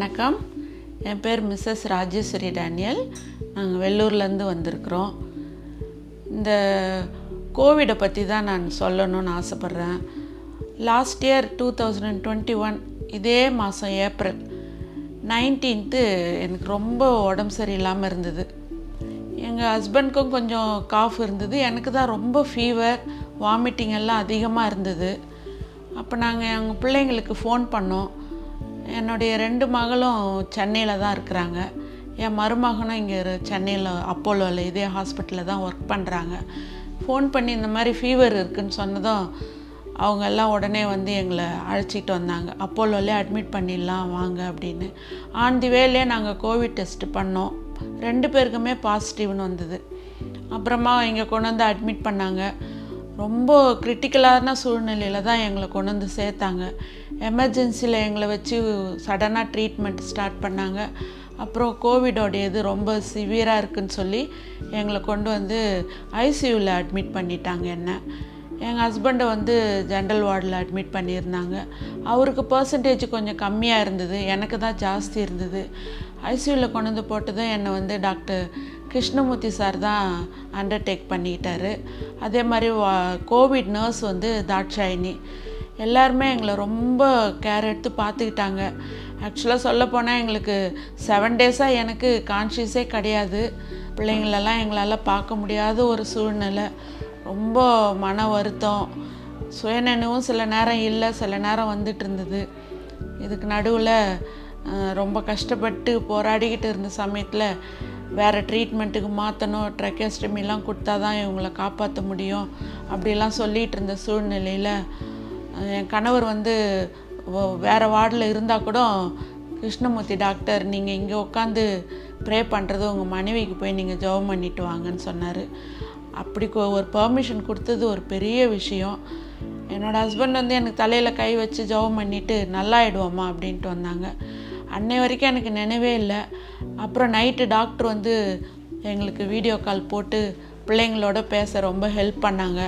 வணக்கம். என் பேர் Mrs Rajeswari Daniel. நாங்கள் வெள்ளூர்லேருந்து வந்திருக்கிறோம். இந்த கோவிடை பற்றி தான் நான் சொல்லணும்னு ஆசைப்பட்றேன். Last year two thousand twenty one இதே மாதம் ஏப்ரல் நைன்டீன்த்து எனக்கு ரொம்ப உடம்பு சரியில்லாமல் இருந்தது. எங்கள் ஹஸ்பண்ட்க்கும் கொஞ்சம் காஃப் இருந்தது. எனக்கு தான் ரொம்ப ஃபீவர் வாமிட்டிங் எல்லாம் அதிகமாக இருந்தது. அப்போ நாங்கள் எங்கள் பிள்ளைங்களுக்கு ஃபோன் பண்ணோம். என்னுடைய ரெண்டு மகளும் சென்னையில் தான் இருக்கிறாங்க. என் மருமகனும் இங்கே சென்னையில் அப்போலோவில் இதே ஹாஸ்பிட்டலில் தான் ஒர்க் பண்ணுறாங்க ஃபோன் பண்ணி இந்த மாதிரி ஃபீவர் இருக்குதுன்னு சொன்னதும் அவங்க எல்லாம் உடனே வந்து எங்களை அழைச்சிட்டு வந்தாங்க. அப்போலோலே அட்மிட் பண்ணிடலாம் வாங்க அப்படின்னு. ஆன் தி வேலே நாங்கள் கோவிட் டெஸ்ட் பண்ணோம். ரெண்டு பேருக்குமே பாசிட்டிவ்னு வந்தது. அப்புறமா இங்கே கொண்டு வந்து அட்மிட் பண்ணாங்க. ரொம்ப கிரிட்டிக்கலான சூழ்நிலையில் தான் எங்களை கொண்டு வந்து சேர்த்தாங்க. எமர்ஜென்சியில் எங்களை வச்சு சடனாக ட்ரீட்மெண்ட் ஸ்டார்ட் பண்ணாங்க. அப்புறம் கோவிடோடைய இது ரொம்ப சிவியராக இருக்குன்னு சொல்லி எங்களை கொண்டு வந்து ஐசியூவில் அட்மிட் பண்ணிட்டாங்க என்ன. எங்கள் ஹஸ்பண்டை வந்து ஜென்ரல் வார்டில் அட்மிட் பண்ணியிருந்தாங்க. அவருக்கு பர்சன்டேஜ் கொஞ்சம் கம்மியாக இருந்தது. எனக்கு தான் ஜாஸ்தி இருந்தது. ஐசியூவில் கொண்டு வந்து போட்டதும் என்னை வந்து டாக்டர் கிருஷ்ணமூர்த்தி சார் தான் அண்டர்டேக் பண்ணிக்கிட்டாரு அதே மாதிரி வா கோவிட் நர்ஸ் வந்து தாட்சாயினி. எல்லாருமே எங்களை ரொம்ப கேர் எடுத்து பார்த்துக்கிட்டாங்க. ஆக்சுவலாக சொல்லப்போனால் எங்களுக்கு செவன் டேஸாக எனக்கு கான்ஷியஸே கிடையாது. பிள்ளைங்களெல்லாம் எங்களால் பார்க்க முடியாத ஒரு சூழ்நிலை. ரொம்ப மன வருத்தம். சுயநினைவும் சில நேரம் இல்லை சில நேரம் வந்துட்டு இருந்தது. இதுக்கு நடுவில் ரொம்ப கஷ்டப்பட்டு போராடிக்கிட்டு இருந்த சமயத்தில் வேறு ட்ரீட்மெண்ட்டுக்கு மாற்றணும் ட்ரெக்கஸ்டமிலாம் கொடுத்தா தான் இவங்களை காப்பாற்ற முடியும். அப்படிலாம் சொல்லிகிட்டு இருந்த சூழ்நிலையில் என் கணவர் வந்து வேறு வார்டில் இருந்தால் கூட கிருஷ்ணமூர்த்தி டாக்டர் நீங்கள் இங்கே உட்காந்து ப்ரே பண்ணுறது உங்கள் மனைவிக்கு போய் நீங்கள் ஜெபம் பண்ணிட்டு வாங்கன்னு சொன்னார். அப்படி ஒரு பெர்மிஷன் கொடுத்தது ஒரு பெரிய விஷயம். என்னோடய ஹஸ்பண்ட் வந்து எனக்கு தலையில் கை வச்சு ஜெபம் பண்ணிவிட்டு நல்லாயிடுவோம்மா அப்படின்ட்டு வந்தாங்க. அன்னை வரைக்கும் எனக்கு நினைவே இல்லை. அப்புறம் நைட்டு டாக்டர் வந்து எங்களுக்கு வீடியோ கால் போட்டு பிள்ளைங்களோட பேச ரொம்ப ஹெல்ப் பண்ணாங்க.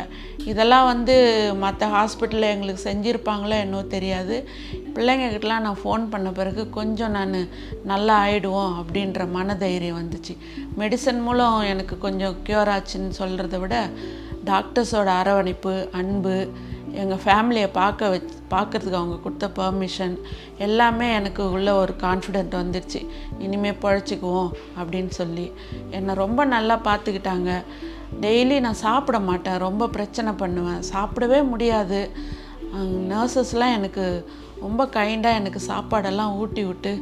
இதெல்லாம் வந்து மற்ற ஹாஸ்பிட்டலில் எங்களுக்கு செஞ்சுருப்பாங்களோ என்னவோ தெரியாது. பிள்ளைங்கக்கிட்டலாம் நான் ஃபோன் பண்ண பிறகு கொஞ்சம் நான் நல்லா ஆயிடுவோம் அப்படின்ற மனதைரியம் வந்துச்சு. மெடிசன் மூலம் எனக்கு கொஞ்சம் க்யூர் ஆச்சுன்னு சொல்கிறத விட டாக்டர்ஸோட அரவணைப்பு அன்பு எங்கள் ஃபேமிலியை பார்க்க வச் பார்க்குறதுக்கு அவங்க கொடுத்த பர்மிஷன் எல்லாமே எனக்கு உள்ள ஒரு கான்ஃபிடென்ட் வந்துடுச்சு இனிமேல் பழச்சிக்குவோம் அப்படின்னு சொல்லி. என்னை ரொம்ப நல்லா பார்த்துக்கிட்டாங்க. டெய்லி நான் சாப்பிட மாட்டேன். ரொம்ப பிரச்சனை பண்ணுவேன். சாப்பிடவே முடியாது. நர்சஸ்லாம் எனக்கு ரொம்ப கைண்டாக எனக்கு சாப்பாடெல்லாம் ஊட்டி விட்டு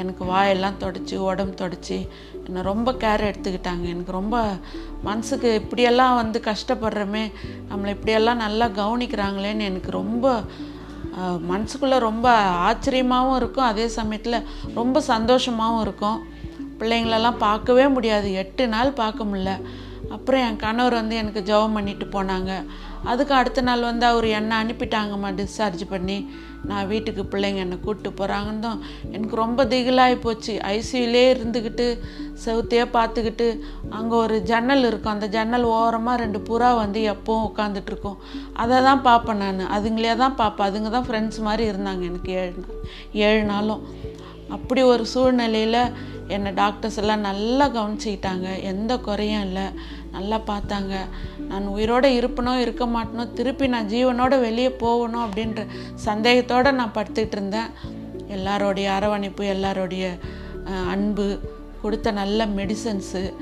எனக்கு வாயெல்லாம் தொடச்சி உடம்பு தொடச்சி என்னை ரொம்ப கேர் எடுத்துக்கிட்டாங்க. எனக்கு ரொம்ப மனசுக்கு இப்படியெல்லாம் வந்து கஷ்டப்படுறோமே நம்மளை இப்படியெல்லாம் நல்லா கவனிக்கிறாங்களேன்னு எனக்கு ரொம்ப மனசுக்குள்ளே ரொம்ப ஆச்சரியமாகவும் இருக்கும். அதே சமயத்தில் ரொம்ப சந்தோஷமாகவும் இருக்கும். பிள்ளைங்களெல்லாம் பார்க்கவே முடியாது. எட்டு நாள் பார்க்க முடில அப்புறம் என் கணவர் வந்து எனக்கு ஜெபம் பண்ணிட்டு போனாங்க. அதுக்கு அடுத்த நாள் வந்து அவர் என்னை அனுப்பிட்டாங்கம்மா டிஸ்சார்ஜ் பண்ணி நான் வீட்டுக்கு பிள்ளைங்க என்னை கூப்பிட்டு போகிறாங்கன்னு தான். எனக்கு ரொம்ப திகிலாகி போச்சு. ஐசியூலே இருந்துக்கிட்டு செவுத்தையே பார்த்துக்கிட்டு அங்கே ஒரு ஜன்னல் இருக்கும். அந்த ஜன்னல் ஓரமாக ரெண்டு புறா வந்து எப்போவும் உட்காந்துட்ருக்கோம் அதை தான் பார்ப்பேன் நான். அதுங்களே தான் பார்ப்பேன் அதுங்க தான் ஃப்ரெண்ட்ஸ் மாதிரி இருந்தாங்க எனக்கு ஏழு நாள் ஏழு நாளும். அப்படி ஒரு சூழ்நிலையில் என்னை டாக்டர்ஸ் எல்லாம் நல்லா கவனிச்சிக்கிட்டாங்க. எந்த குறையும் இல்லை. நல்லா பார்த்தாங்க. நான் உயிரோடு இருப்பனோ இருக்க மாட்டேனோ திருப்பி நான் ஜீவனோட வெளியே போகணும் அப்படின்ற சந்தேகத்தோடு நான் படுத்துக்கிட்டு இருந்தேன். எல்லாரோடைய அரவணைப்பு எல்லாரோடைய அன்பு கொடுத்த நல்ல மெடிசன்ஸு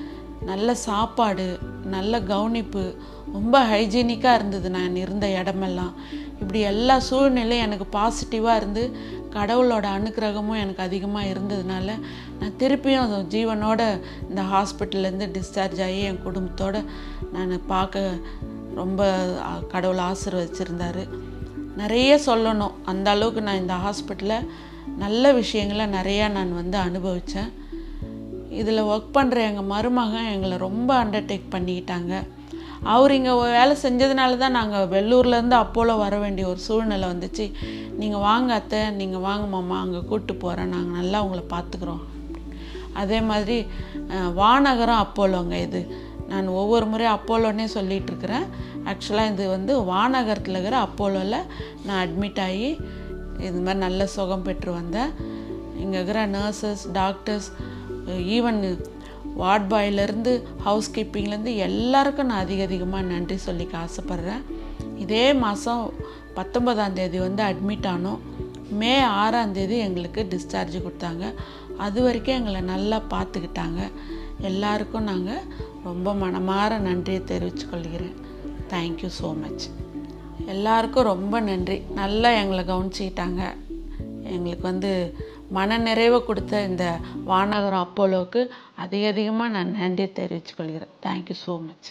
நல்ல சாப்பாடு நல்ல கவனிப்பு ரொம்ப ஹைஜீனிக்காக இருந்தது நான் இருந்த இடமெல்லாம். இப்படி எல்லா சூழ்நிலையும் எனக்கு பாசிட்டிவாக இருந்து கடவுளோட அனுக்கிரகமும் எனக்கு அதிகமாக இருந்ததுனால நான் திருப்பியும் ஜீவனோட இந்த ஹாஸ்பிட்டல்லேருந்து டிஸ்சார்ஜ் ஆகி என் குடும்பத்தோடு நான் பார்க்க ரொம்ப கடவுள் ஆசீர்வதிச்சிருந்தார் நிறைய சொல்லணும். அந்த அளவுக்கு நான் இந்த ஹாஸ்பிட்டலில் நல்ல விஷயங்களை நிறையா நான் வந்து அனுபவித்தேன் இதில் ஒர்க் பண்ணுற எங்கள் மருமகன் எங்களை ரொம்ப அண்டர்டேக் பண்ணிக்கிட்டாங்க. அவர் இங்கே வேலை செஞ்சதுனால தான் நாங்கள் வெள்ளூர்லேருந்து அப்போலோ வர வேண்டிய ஒரு சூழ்நிலை வந்துச்சு. நீங்கள் வாங்க அத்தை நீங்கள் வாங்க மாமா அங்கே கூப்பிட்டு போகிறேன் நாங்கள் நல்லா உங்களை பார்த்துக்குறோம் அதே மாதிரி வானகரம் அப்போலோங்க இது. நான் ஒவ்வொரு முறையும் அப்போலோன்னே சொல்லிகிட்ருக்கிறேன் ஆக்சுவலாக இது வந்து வானகரத்தில் இருக்கிற அப்போலோவில் நான் அட்மிட் ஆகி இது மாதிரி நல்ல சுகம் பெற்று வந்தேன். இங்கே இருக்கிற நர்சஸ் டாக்டர்ஸ் ஈவன் வார்ட் பாய்லேருந்து ஹவுஸ் கீப்பிங்லேருந்து எல்லாருக்கும் நான் அதிக அதிகமாக நன்றி சொல்லிக்க ஆசைப்பட்றேன். இதே மாதம் பத்தொன்பதாம் தேதி வந்து அட்மிட் ஆனோம். மே ஆறாம் தேதி எங்களுக்கு டிஸ்சார்ஜ் கொடுத்தாங்க. அது வரைக்கும் எங்களை நல்லா பார்த்துக்கிட்டாங்க. எல்லாருக்கும் நாங்கள் ரொம்ப மனமாற நன்றியை தெரிவித்துக்கொள்கிறேன் தேங்க்யூ ஸோ மச் எல்லாருக்கும் ரொம்ப நன்றி. நல்லா எங்களை கவனிச்சிக்கிட்டாங்க. எங்களுக்கு வந்து மன நிறைவை கொடுத்த இந்த வானகரம் அப்போலோவுக்கு அதிக அதிகமாக நான் நன்றி தெரிவித்துக்கொள்கிறேன். Thank you so much